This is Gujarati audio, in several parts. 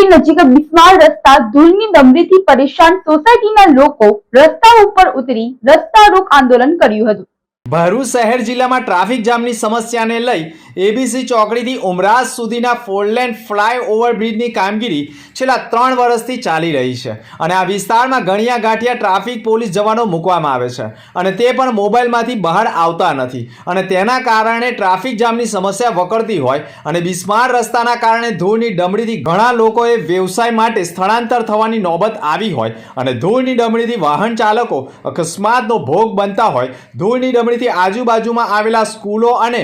ચોકડી નજીક બિસ્માર રસ્તા ધૂળની ડમરીથી પરેશાન સોસાયટીના લોકો રસ્તા ઉપર ઉતરી રસ્તા રોક આંદોલન કર્યું હતું. ભરૂચ શહેર જિલ્લામાં ટ્રાફિક જામની સમસ્યાને લઈ એબીસી ચોકડીથી ઉમરાજ સુધીના ફોરલેન ફ્લાયઓવર બ્રિજની કામગીરી છેલ્લા ત્રણ વર્ષથી ચાલી રહી છે. અને આ વિસ્તારમાં ગણિયા ગાંઠિયા ટ્રાફિક પોલીસ જવાનો મૂકવામાં આવે છે. અને તે પણ મોબાઈલમાંથી બહાર આવતા નથી. અને તેના કારણે ટ્રાફિક જામની સમસ્યા વકરતી હોય અને બિસ્માર રસ્તાના કારણે ધૂળની ડમરીથી ઘણા લોકોએ વ્યવસાય માટે સ્થળાંતર થવાની નોબત આવી હોય અને ધૂળની ડમરીથી વાહન ચાલકો અકસ્માતનો ભોગ બનતા હોય. ધૂળની ડમરીથી આજુબાજુમાં આવેલા સ્કૂલો અને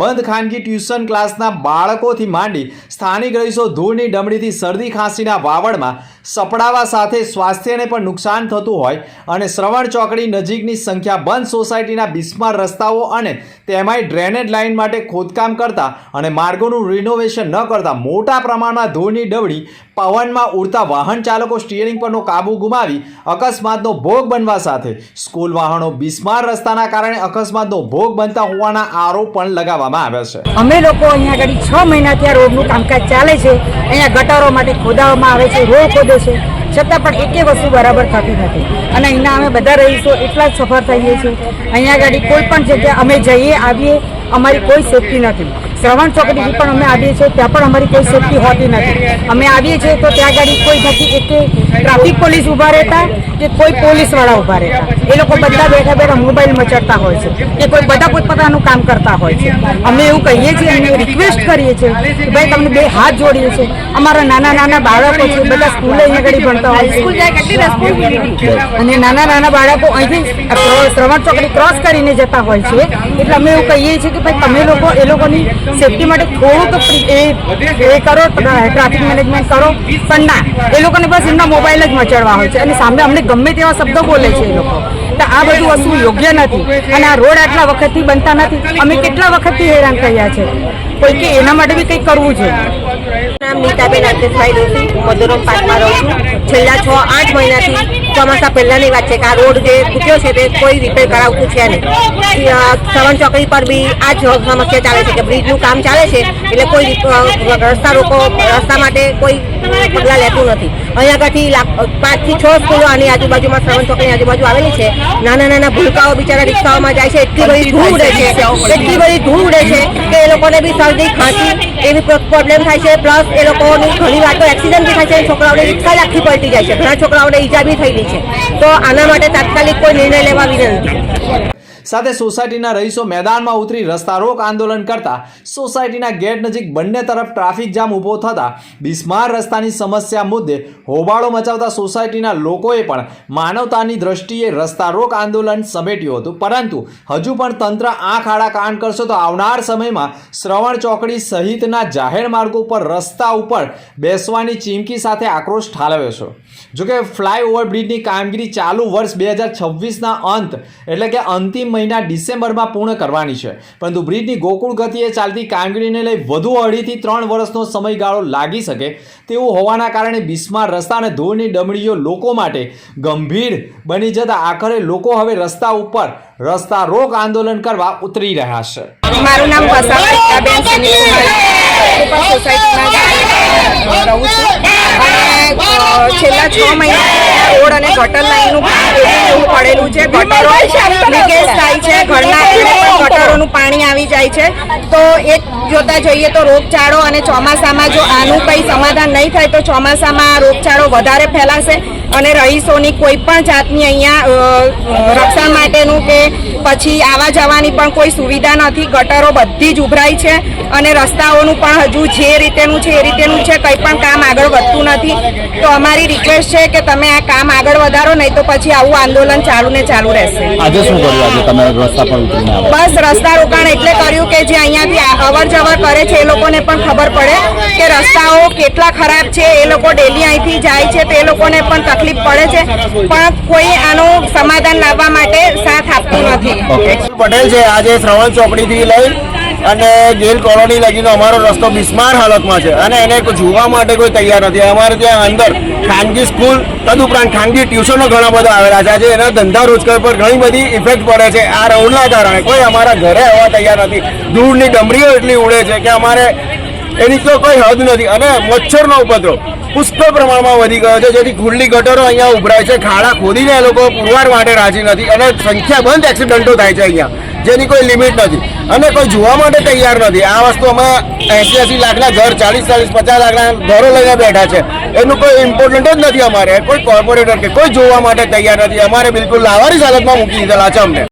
સંખ્યાબંધ ખાનગી ટ્યુશન ક્લાસના બાળકોથી માંડી સ્થાનિક રહીશો ધૂળની ડમડીથી શરદી ખાંસીના વાવડમાં સપડાવા સાથે સ્વાસ્થ્યને પણ નુકસાન થતું હોય અને શ્રવણ ચોકડી નજીકની સંખ્યાબંધ સોસાયટીના બિસ્માર રસ્તાઓ અને તેમાંય ડ્રેનેજ લાઇન માટે ખોદકામ કરતા અને માર્ગોનું રિનોવેશન ન કરતા મોટા પ્રમાણમાં ધૂળની ડબડી પવનમાં ઉડતા વાહન ચાલકો સ્ટીયરિંગ પરનો કાબુ ગુમાવી અકસ્માતનો ભોગ બનવા સાથે સ્કૂલ વાહનો બિસ્માર રસ્તાના કારણે અકસ્માતનો ભોગ બનતા હોવાના આરોપ પણ લગાવવામાં આવ્યા છે. અમે લોકો અહીંયા આગળ છ મહિનાથી આ રોડનું કામકાજ ચાલે છે. અહીંયા ગટારો માટે ખોદાવવામાં આવે છે. રોડ ખોદે છે. છતાં પણ એકે વસ્તુ બરાબર થતી નથી. અને અહીંના અમે બધા રહીશું એટલા જ સફર થઈએ છીએ. અહીંયા આગળ કોઈ પણ જગ્યા અમે જઈએ, આવીએ, અમારી કોઈ સેફટી નથી. શ્રવણ ચોકડીથી પણ અમે આવીએ છીએ ત્યાં પણ અમારી કોઈ સેફટી હોતી નથી. અમે આવીએ છીએ તો ત્યાં ગાડી કોઈ નથી એક ટ્રાફિક પોલીસ ઊભા રહેતા કે કોઈ પોલીસવાળા ઊભા રહેતા. એ લોકો બધા બેઠા બેઠા મોબાઈલ મચડતા હોય છે કે કોઈ બધા પોતપોતાનું કામ કરતા હોય છે. અમે એવું કહીએ છીએ અને રિક્વેસ્ટ કરીએ છીએ કે ભાઈ તમને બે હાથ જોડીએ છીએ અમારા નાના નાના બાળકો છે બધા સ્કૂલે અહીંયા આગળ ભણતા હોય છે. અને નાના નાના બાળકો અહીંથી શ્રવણ ચોકડી ક્રોસ કરીને જતા હોય છે. એટલે અમે એવું કહીએ છીએ કે ભાઈ તમે લોકો એ લોકોની સેફટી માટે થોડુંક એ એ કરો ટ્રાફિક મેનેજમેન્ટ કરો. પણ ના, એ લોકોને બસ એમના મોબાઈલ જ મચડવા હોય છે. અને સામે અમને ગમે તેવા શબ્દો બોલે છે એ લોકો. તો આ બધું વસ્તુ યોગ્ય નથી. અને આ રોડ આટલા વખતથી બનતા નથી. અમે કેટલા વખતથી હેરાન થયા છે. કોઈ કે એના માટે બી કંઈક કરવું છે. નામ નીતાબેન અલ્પેશભાઈ દોશી. મધુરમ પાર્કમાં રહું છું. છેલ્લા છ, આઠ મહિનાથી ચોમાસા પહેલાંની વાત છે કે આ રોડ જે તૂટ્યો છે તે કોઈ રિપેર કરાવતું છે નહીં. શ્રવણ ચોકડી પર બી આ જ સમસ્યા ચાલે છે કે બ્રિજનું કામ ચાલે છે. એટલે કોઈ રસ્તા રોકો, રસ્તા માટે કોઈ પગલાં લેતું નથી. અહીંયા આગળથી પાંચ પાંચથી છ સ્કૂલો આની આજુબાજુમાં શ્રવણ ચોકડીની આજુબાજુ આવેલી છે. નાના નાના ભૂલકાઓ બિચારા રિક્ષાઓમાં જાય છે એટલી બધી ધૂળ ઉડે છે એટલી બધી ધૂળ ઉડે છે કે એ લોકોને બી શરદી ખાંસી એવી પ્રોબ્લેમ થાય છે. પ્લસ એ લોકોની ઘણી વાર તો એક્સિડન્ટ બી થાય છે છોકરાઓને રિક્ષા જ આખી પલટી જાય છે. ઘણા છોકરાઓને ઈજા બી થયેલી છે. તો આના માટે તાત્કાલિક કોઈ નિર્ણય લેવા વિનંતી. સાથે સોસાયટીના રહીશો મેદાનમાં ઉતરી રસ્તા રોક આંદોલન કરતા સોસાયટીના ગેટ નજીક બંને તરફ ટ્રાફિક જામ ઊભો થતા બિસ્માર રસ્તાની સમસ્યા મુદ્દે હોબાળો મચાવતા સોસાયટીના લોકોએ પણ માનવતાની દ્રષ્ટિએ રસ્તા રોક આંદોલન સમેટ્યું હતું. પરંતુ હજુ પણ તંત્ર આંખ આડા કાન કરશો તો આવનાર સમયમાં શ્રવણ ચોકડી સહિતના જાહેર માર્ગો પર રસ્તા ઉપર બેસવાની ચીમકી સાથે આક્રોશ ઠાલવ્યો છે. જોકે ફ્લાયઓવર બ્રિજની કામગીરી ચાલુ વર્ષ બે હજાર છવ્વીસના અંત એટલે કે અંતિમ મહિના ડિસેમ્બરમાં પૂર્ણ કરવાની છે. પરંતુ બ્રિજની ગોકુળ ગતિએ ચાલતી કામગીરીને લઈ વધુ અઢીથી ત્રણ વર્ષનો સમયગાળો લાગી શકે તેવું હોવાના કારણે બિસ્માર રસ્તા અને ધૂળની ડમડીઓ લોકો માટે ગંભીર બની જતા આખરે લોકો હવે રસ્તા ઉપર રસ્તા રોક આંદોલન કરવા ઉતરી રહ્યા છે. મારું નામ છેલ્લા છ મહિના રોડ અને ગટર લાઈનનું કામ પડેલું છે ગટરો લીકેજ થાય છે ઘરના ગટરોનું પાણી આવી જાય છે. તો એ જોતા જઈએ તો રોગચાળો અને ચોમાસામાં જો આનું કંઈ સમાધાન નહીં થાય તો ચોમાસામાં આ રોગચાળો વધારે ફેલાશે અને રહીશોની કોઈ પણ જાતની અહીંયા રક્ષણ માટેનું કે પછી આવવા જવાની પણ કોઈ સુવિધા નથી. ગટરો બધી જ ઉભરાઈ છે અને રસ્તાઓનું પણ હજુ જે રીતેનું છે એ રીતેનું છે કંઈ પણ કામ આગળ વધતું નથી. તો અમારી રિક્વેસ્ટ છે કે તમે આ કામ આગળ વધારો નહીં તો પછી આવું આંદોલન ચાલુ ને ચાલુ રહેશે. આજે શું કર્યું આજે? તમે રસ્તા પર બસ રસ્તા રોકાણ એટલે કર્યું કે જે અહીંયાથી અવર જવર કરે છે એ લોકોને પણ ખબર પડે કે રસ્તાઓ કેટલા ખરાબ છે, એ લોકો ડેલી અહીંથી જાય છે, તો લોકોને પણ તકલીફ પડે છે. પણ કોઈ આનું સમાધાન લાવવા માટે સાથ આપતું નથી. પટેલ છે, આજે શ્રવણ ચોકડીથી લઈ અને ગેલ કોલોની લગીનો અમારો રસ્તો બિસ્માર હાલતમાં છે. અને એને જોવા માટે કોઈ તૈયાર નથી. અમારે ત્યાં અંદર ખાનગી સ્કૂલ, તદુપરાંત ખાનગી ટ્યુશનો ઘણા બધા આવેલા છે. આજે એના ધંધા રોજગાર પર ઘણી બધી ઇફેક્ટ પડે છે. આ રોડના કારણે કોઈ અમારા ઘરે આવવા તૈયાર નથી. ધૂળની ડમરીઓ એટલી ઉડે છે કે અમારે એની તો કોઈ હદ નથી. અને મચ્છરનો ઉપદ્રવ પુષ્કળ પ્રમાણમાં વધી ગયો છે. જેથી ખુલ્લી ગટરો અહીંયા ઉભરાય છે. ખાડા ખોદીને એ લોકો પુરવાર માટે રાજી નથી. અને સંખ્યાબંધ એક્સિડન્ટો થાય છે અહીંયા. જેની કોઈ લિમિટ નથી. અને કોઈ જોવા માટે તૈયાર નથી. આ વસ્તુ અમે એસી એસી લાખના ઘર ચાલીસ ચાલીસ પચાસ લાખના ઘરો લઈને બેઠા છે. એનું કોઈ ઇમ્પોર્ટન્ટ જ નથી અમારે. કોઈ કોર્પોરેટર કે કોઈ જોવા માટે તૈયાર નથી. અમારે બિલકુલ લાવારીસ હાલતમાં મૂકી દીધેલા છે અમને.